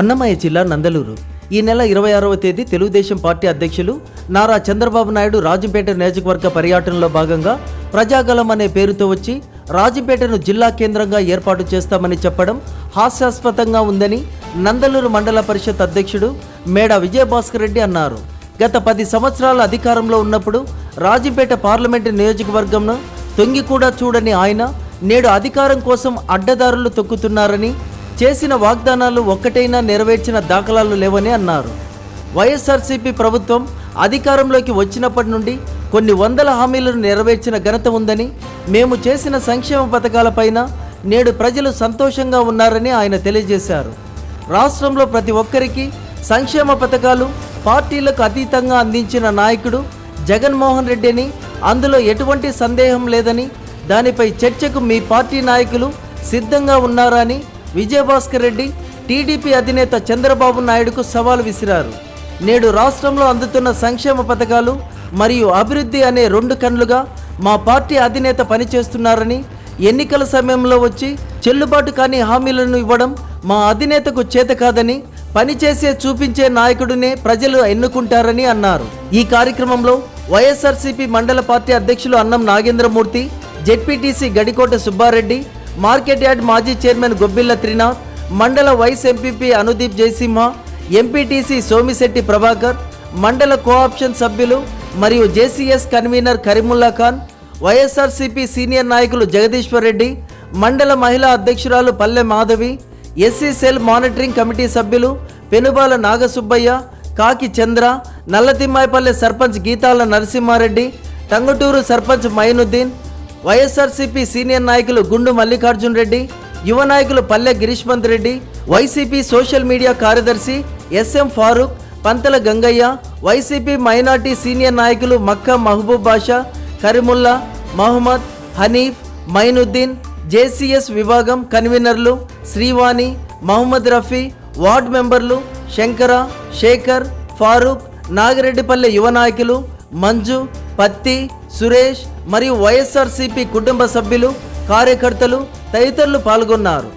అన్నమయ్య జిల్లా నందలూరు. ఈ నెల ఇరవై ఆరవ తేదీ తెలుగుదేశం పార్టీ అధ్యక్షులు నారా చంద్రబాబు నాయుడు రాజంపేట నియోజకవర్గ పర్యటనలో భాగంగా ప్రజాగలం అనే పేరుతో వచ్చి రాజంపేటను జిల్లా కేంద్రంగా ఏర్పాటు చేస్తామని చెప్పడం హాస్యాస్పదంగా ఉందని నందలూరు మండల పరిషత్ అధ్యక్షుడు మేడ విజయభాస్కర్ రెడ్డి అన్నారు. గత పది సంవత్సరాల అధికారంలో ఉన్నప్పుడు రాజంపేట పార్లమెంటు నియోజకవర్గంను తొంగి కూడా చూడని ఆయన నేడు అధికారం కోసం అడ్డదారులు తొక్కుతున్నారని చేసిన వాగ్దానాలు ఒక్కటైనా నెరవేర్చిన దాఖలాలు లేవని అన్నారు. వైఎస్ఆర్సీపీ ప్రభుత్వం అధికారంలోకి వచ్చినప్పటి నుండి కొన్ని వందల హామీలను నెరవేర్చిన ఘనత ఉందని మేము చేసిన సంక్షేమ పథకాలపైన నేడు ప్రజలు సంతోషంగా ఉన్నారని ఆయన తెలియజేశారు. రాష్ట్రంలో ప్రతి ఒక్కరికి సంక్షేమ పథకాలు పార్టీలకు అతీతంగా అందించిన నాయకుడు జగన్మోహన్ రెడ్డి అని అందులో ఎటువంటి సందేహం లేదని దానిపై చర్చకు మీ పార్టీ నాయకులు సిద్ధంగా ఉన్నారా అని విజయభాస్కర్ రెడ్డి టీడీపీ అధినేత చంద్రబాబు నాయుడుకు సవాల్ విసిరారు. నేడు రాష్ట్రంలో అందుతున్న సంక్షేమ పథకాలు మరియు అభివృద్ధి అనే రెండు కన్నులుగా మా పార్టీ అధినేత పనిచేస్తున్నారని ఎన్నికల సమయంలో వచ్చి చెల్లుబాటు కాని హామీలను ఇవ్వడం మా అధినేతకు చేత కాదని పనిచేసే చూపించే నాయకుడినే ప్రజలు ఎన్నుకుంటారని అన్నారు. ఈ కార్యక్రమంలో వైఎస్ఆర్సీపీ మండల పార్టీ అధ్యక్షులు Annam Nagendramurthy ZPTC Gadikota Subbareddy market yard మాజీ చైర్మన్ గొబ్బిల్ల త్రినాథ్ మండల vice MPP Anudeep Jayasimha MPTC Somisetty Prabhakar మండల కోఆప్షన్ సభ్యులు మరియు JCS convener Karimulla Khan YSRCP senior నాయకులు జగదీశ్వర్ రెడ్డి మండల మహిళా అధ్యక్షురాలు Palle Madhavi SC cell monitoring committee సభ్యులు పెనుబాల నాగసుబ్బయ్య కాకి చంద్ర నల్లతిమ్మాయిపల్లె సర్పంచ్ గీతాల నరసింహారెడ్డి టంగుటూరు సర్పంచ్ మైనుద్దీన్ వైఎస్ఆర్సీపీ సీనియర్ నాయకులు గుండు మల్లికార్జున్ రెడ్డి యువ నాయకులు Palle Girishmanth Reddy YCP social media కార్యదర్శి SM Farooq Pantala Gangaiah YCP minority senior నాయకులు మక్కా మహబూబ్ బాషా కరీముల్లా మహమ్మద్ హనీఫ్ మైనుద్దీన్ జేసీఎస్ విభాగం కన్వీనర్లు శ్రీవాణి మహమ్మద్ రఫీ వార్డ్ మెంబర్లు శంకర శేఖర్ ఫారూక్ నాగిరెడ్డిపల్లె యువ నాయకులు మంజు పత్తి సురేష్ మరియు వైఎస్ఆర్సీపీ కుటుంబ సభ్యులు కార్యకర్తలు తదితరులు పాల్గొన్నారు.